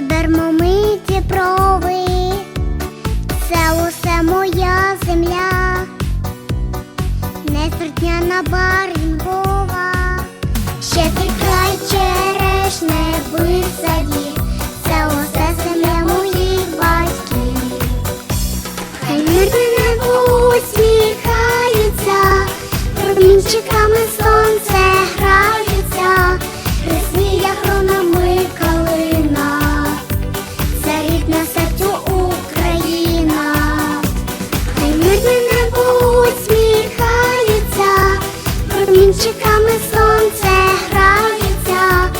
бермо ми Діброви, це усе моя земля, несмертняна барвінкова, ще ти край черешне висаді, це усе земля моїх батьків. Хай мирне небо промінчиками мирне небо усміхається, промінчиками сонце грається,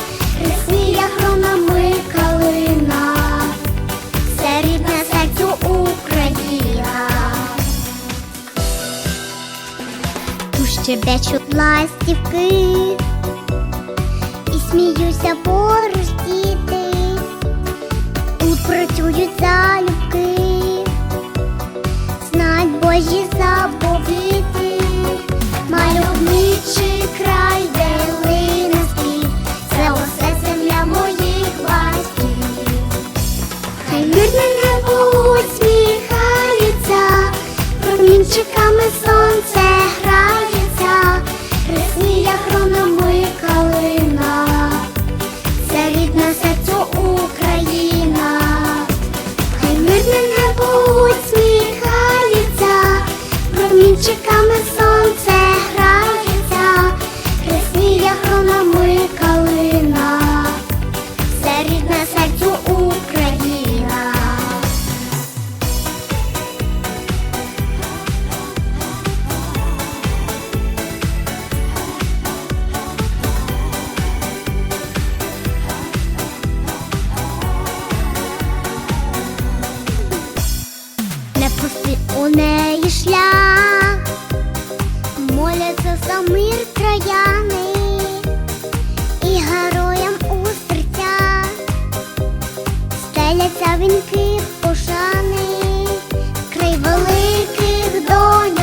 рисніє гронами калина. Це рідна серцю Україна. Тут щебечуть ластівки і сміються поруч гронами калина, це рідна серцю Україна. Хай мирне небо усміхається, промінчиками сонце грається, рисніє гронами калина. Це рідна серцю. Не у неї шлях, моляться за мир трояни і героям у серцях стеляться вінки пошани, край великих доньок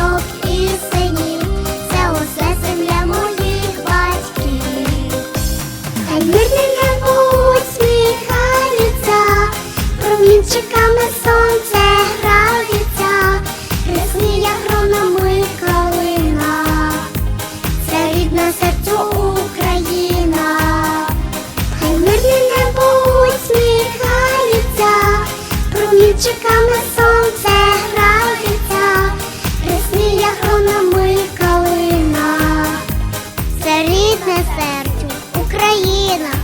рідне серцю Україна.